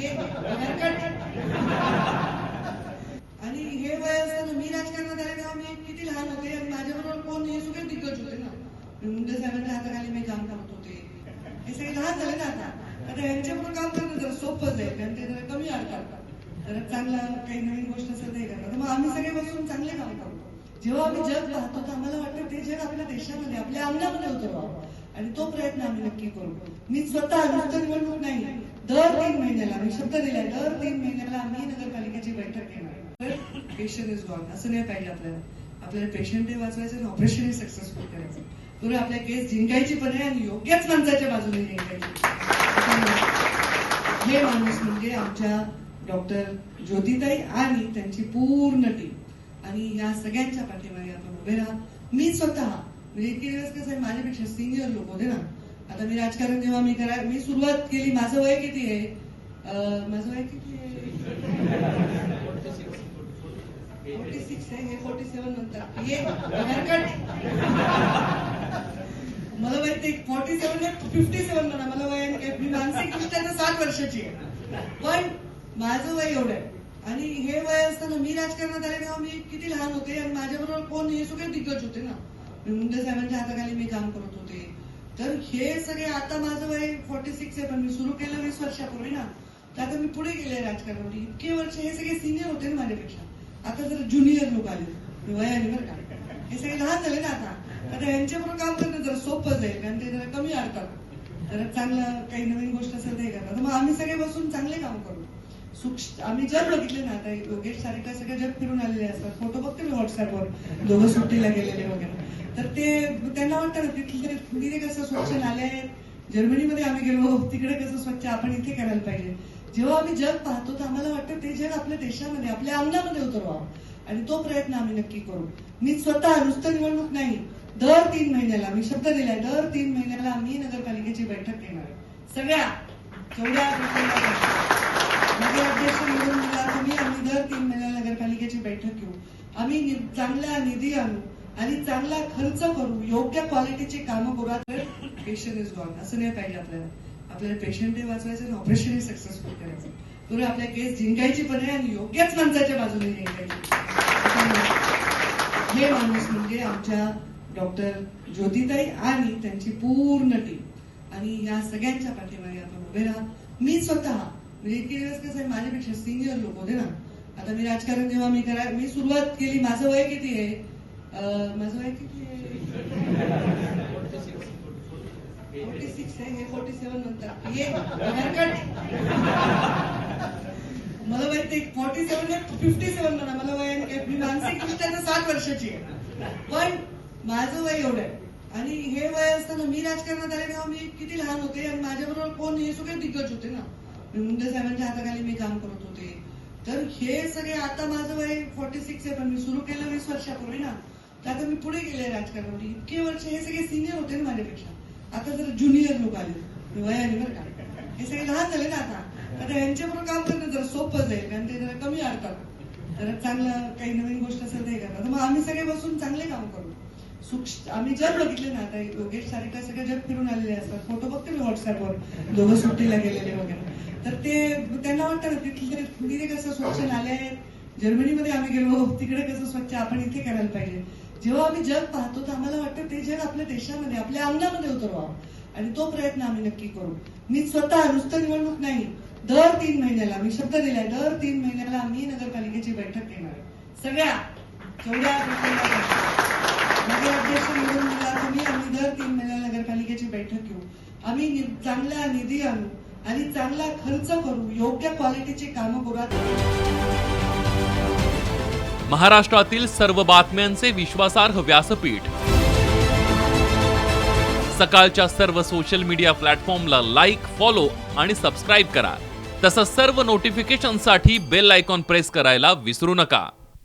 ये आणि हे वय असताना मी राजकारणात आले तेव्हा मी किती लहान होते आणि माझ्याबरोबर कोण हे सगळे दिग्गज होते ना. मुंडे साहेबांच्या हाताखाली मी काम करत होते. हे सगळे लहान झाले ना आता. आता यांच्याबरोबर काम करणं जरा सोपं जाईल कारण ते जरा कमी अडतात जरा चांगला काही नवीन गोष्ट असेल नाही करतात. मग आम्ही सगळे बसून चांगले काम करतो. जेव्हा आम्ही जग पाहतो तर आम्हाला वाटतं ते जग आपल्या देशामध्ये आपल्या अंगामध्ये उतरवावं आणि तो प्रयत्न आम्ही नक्की करू. मी स्वतः नुसतं निवडणूक नाही. दर तीन महिन्याला मी शब्द दिलाय दर तीन महिन्याला आम्ही नगरपालिकेची बैठक घेणार पेशंट इज गॉन असं नाही पाहिजे आपल्याला. आपल्याला पेशंटही वाचवायचं आणि ऑपरेशनही सक्सेसफुल करायचं. बरोबर आपल्या केस जिंकायची पण आहे आणि योग्यच माणसाच्या बाजूने जिंकायची हे माणूस म्हणजे आमच्या डॉक्टर ज्योतिताई आणि त्यांची पूर्ण टीम आणि या सगळ्यांच्या पाठीमागे आपण उभे राहा. मी स्वतः म्हणजे इतके दिवस कसं माझ्यापेक्षा सिनियर लोक होते ना आता मी राजकारण जेव्हा मी करा मी सुरुवात केली माझं वय किती आहे? माझं वय किती आहे? फोर्टी सिक्स आहे हे फोर्टी सेवन म्हणतात मला माहिती फोर्टी सेव्हन फिफ्टी सेव्हन म्हणा. मला वय मी मानसिक दृष्ट्या सात वर्षाची आहे. पण माझं वय एवढं आहे. आणि हे वय असताना मी राजकारणात आले तेव्हा मी किती लहान होते आणि माझ्याबरोबर कोण हे सगळे दिग्गज होते ना. मुंडे साहेबांच्या हाताखाली मी काम करत होते. तर हे सगळे आता माझं वय फोर्टी सिक्स आहे पण मी सुरू केलं वीस वर्षापूर्वी ना. तर आता मी पुढे गेले राजकारणामध्ये. इतके वर्ष हे सगळे सिनियर होते ना माझ्यापेक्षा. आता जर ज्युनियर लोक आले. वयाने बरं का. हे सगळे लहान झाले ना आता. आता यांच्याबरोबर काम करणं जरा सोपं जाईल कारण ते जरा कमी अडतात जरा चांगलं काही नवीन गोष्ट असेल ते करतात. मग आम्ही सगळे बसून चांगले काम करू. आम्ही जग बघितले ना आता योगेश सारिका सगळे जग फिरून आलेले असतात. फोटो बघते मी व्हॉट्सअपवर दोघं सुट्टीला गेलेले वगैरे. तर ते त्यांना वाटतं ना तिथले तिथे कसं स्वच्छ नाले आहेत जर्मनीमध्ये आम्ही गेलो तिकडे कसं स्वच्छ आपण इथे करायला पाहिजे. जेव्हा आम्ही जग पाहतो तर आम्हाला वाटतं ते जग आपल्या देशामध्ये आपल्या अंगामध्ये उतरवावं. आणि तो प्रयत्न आम्ही नक्की करू. मी स्वतः नुसतं निवडणूक नाही. दर तीन महिन्याला मी शब्द दिलाय दर तीन महिन्याला आम्ही नगरपालिकेची बैठक घेणार आहे. सगळ्या जेवढ्या माझे अध्यक्ष निवडून दिला तुम्ही आम्ही दर तीन महिन्याला नगरपालिकेची बैठक घेऊ. आम्ही चांगला निधी आणू आणि चांगला खर्च करू. योग्य क्वालिटीची कामं करू. पेशंट इज गॉन असं नाही पाहिजे आपल्याला. आपल्याला पेशंटही वाचवायचं आणि ऑपरेशनही सक्सेसफुल करायचं. तुम्ही आपल्या केस जिंकायची पण आहे आणि योग्यच माणसाच्या बाजूने जिंकायची. हे माणूस म्हणजे आमच्या डॉक्टर ज्योतिताई आणि त्यांची पूर्ण टीम आणि या सगळ्यांच्या पाठीमागे आपण उभे राहा. मी स्वतः म्हणजे दिवस कसं आहे माझ्यापेक्षा सिनियर लोक होते ना. आता मी राजकारण जेव्हा मी करा मी सुरुवात केली माझं वय किती आहे? माझं वय किती आहे? फोर्टी सिक्स आहे हे फोर्टी सेव्हन नंतर. ये मला वय ते फोर्टी सेव्हन फिफ्टी सेव्हन म्हणा मला वय मी मानसिक दृष्ट्या सात वर्षाची आहे. पण माझं वय एवढं आहे. आणि हे वय असताना मी राजकारणात आले तेव्हा मी किती लहान होते आणि माझ्याबरोबर कोण हे सगळे दिग्गज होते ना. मुंडे साहेबांच्या हाताखाली मी काम करत होते. तर हे सगळे आता माझं वय फोर्टी सिक्स आहे पण मी सुरू केलं वीस वर्षापूर्वी ना तर आता मी पुढे गेले राजकारणामध्ये. इतके वर्ष हे सगळे सिनियर होते ना माझ्यापेक्षा. आता जर ज्युनियर लोक आले वयाने बरं का. हे सगळे लहान झाले ना आता. आता यांच्याबरोबर काम करणं जरा सोपं जाईल कारण ते जरा कमी अडतात जरा चांगलं काही नवीन गोष्ट असेल ते करतात. मग आम्ही सगळे बसून चांगले काम करू. आम्ही जग बघितले ना आता योगेश सारिका सगळे जग फिरून आलेले असतात. फोटो बघते मी व्हॉट्सअपवर. दोघं सुट्टीला गेलेले वगैरे. तर ते त्यांना वाटतं ना तिथले तिथे कसं स्वच्छ नाले आहेत. जर्मनीमध्ये आम्ही गेलो तिकडे कसं स्वच्छ आपण इथे करायला पाहिजे. जेव्हा आम्ही जग पाहतो तर आम्हाला वाटतं ते जग आपल्या देशामध्ये आपल्या अंगामध्ये उतरवावं. आणि तो प्रयत्न आम्ही नक्की करू. मी स्वतः नुसतं निवडणूक नाही. दर तीन महिन्याला मी शब्द दिलाय दर तीन महिन्याला आम्ही नगरपालिकेची बैठक घेणार आहे. सगळ्या जेवढ्या नगर अध्यक्ष निवडून दिला तुम्ही आम्ही दर तीन महिन्याला नगरपालिकेची बैठक घेऊ आम्ही चांगला निधी आणू आणि चांगला खर्च करू योग्य क्वालिटीची कामं करू. महाराष्ट्रातील सर्व बातम्यांचे विश्वासार्ह व्यासपीठ. सकाळच्या सर्व सोशल मीडिया प्लॅटफॉर्मला लाईक फॉलो आणि सबस्क्राईब करा. तसंच सर्व नोटिफिकेशनसाठी बेल आयकॉन प्रेस करायला विसरू नका.